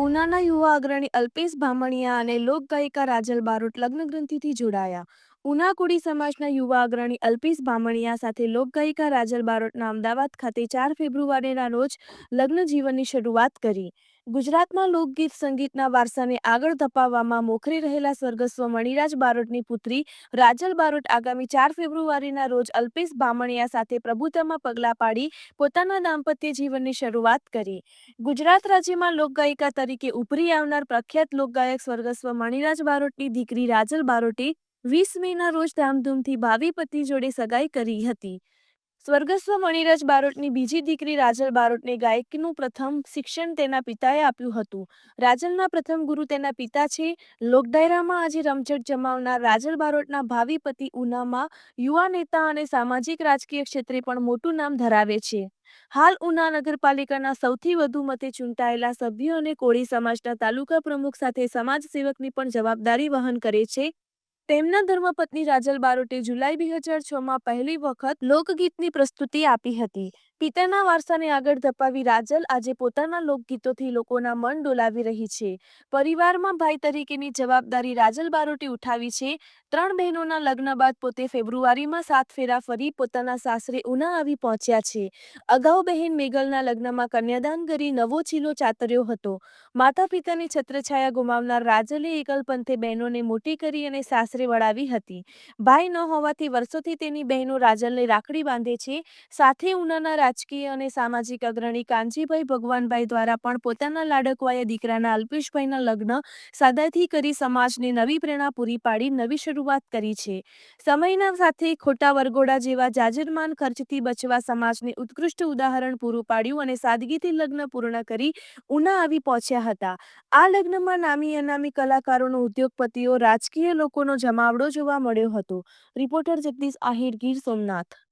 ઉનાના યુવા અગ્રણી અલ્પેશ ભામણિયા અને લોકગાયિકા રાજલ બારોટ લગ્નગ્રંથિથી જોડાયા. ઉના કોળી સમાજના યુવા અગ્રણી અલ્પેશ ભામણિયા સાથે લોકગાયિકા રાજલ બારોટના અમદાવાદ ખાતે ચાર ફેબ્રુઆરીના રોજ લગ્ન જીવનની શરૂઆત કરી. ગુજરાતમાં લોકગીત, સંગીતના વારસાને આગળ ધપાવવામાં મોખરે રહેલા સ્વર્ગસ્વ મણિરાજ બારોટની પુત્રી રાજલ બારોટ આગામી ચાર ફેબ્રુઆરીના રોજ અલ્પેશ ભામણિયા સાથે પ્રભુતામાં પગલાં પાડી પોતાના દાંપત્ય જીવનની શરૂઆત કરી. ગુજરાત રાજ્યમાં લોકગાયિકા તરીકે ઉભરી આવનાર પ્રખ્યાત લોકગાયક સ્વર્ગસ્વ મણિરાજ બારોટની દીકરી રાજલ બારોટે વીસ મેના રોજ ધામધૂમથી ભાવિ પતિ જોડે સગાઈ કરી હતી. સ્વર્ગસ્વ મણિરાજ બારોટની બીજી દીકરી રાજલ બારોટને ગાયકીનું પ્રથમ શિક્ષણ તેના પિતાએ આપ્યું હતું. રાજલના પ્રથમ ગુરુ તેના પિતા છે. લોકડાયરામાં આજે રમઝટ જમાવનાર રાજલ બારોટના ભાવિ પતિ ઉનામાં યુવા નેતા અને સામાજિક રાજકીય ક્ષેત્રે પણ મોટું નામ ધરાવે છે. હાલ ઉના નગરપાલિકાના સૌથી વધુ મતે ચૂંટાયેલા સભ્યો અને કોળી સમાજના તાલુકા પ્રમુખ સાથે સમાજ સેવકની પણ જવાબદારી વહન કરે છે. તેમના ધર્મપત્ની રાજલ બારોટે જુલાઈ બે હજાર છમાં પહેલી વખત લોકગીતની પ્રસ્તુતિ આપી હતી. પિતાના વારસાને આગળ ધપાવી રાજલ આજે પોતાના લોકગીતોથી લોકોના મન ડોલાવી રહી છે. પરિવારમાં ભાઈ તરીકેની જવાબદારી રાજલ બારોટે ઉઠાવી છે. ત્રણ બહેનોના લગ્ન બાદ પોતે ફેબ્રુઆરીમાં સાત ફેરા ફરી પોતાના સાસરે ઉના આવી પહોંચ્યા છે. અગાઉ બહેન મેગલના લગ્નમાં કન્યાદાન કરી નવો ચીલો ચાતર્યો હતો. માતા પિતાની છત્રછાયા ગુમાવનાર રાજલે એકલપંથે બહેનોને મોટી કરી અને સાસરે વળાવી હતી. ભાઈ ન હોવાથી વર્ષોથી તેની બહેનો રાજલને રાખડી બાંધે છે. સાથે ઉનાના રાજકીય અને સામાજિક અગ્રણી કાનજીભાઈ ભગવાનભાઈ દ્વારા પણ પોતાના લાડકવાયા દીકરાના અલ્પેશભાઈના લગ્ન સાદાથી કરી સમાજને નવી પ્રેરણા પૂરી પાડી, નવી શરૂઆત કરી છે. સમયના સાથે ખોટા વરઘોડા જેવા જાજરમાન ખર્ચથી બચવા સમાજને ઉત્કૃષ્ટ ઉદાહરણ પૂરું પાડ્યું અને સાદગીથી લગ્ન પૂર્ણ કરી ઉના આવી પહોંચ્યા હતા. આ લગ્નમાં નામી અનામી કલાકારોનો, ઉદ્યોગપતિઓ, રાજકીય લોકોનો જમાવડો જોવા મળ્યો હતો. રિપોર્ટર જગદીશ આહિર ગીર સોમનાથ.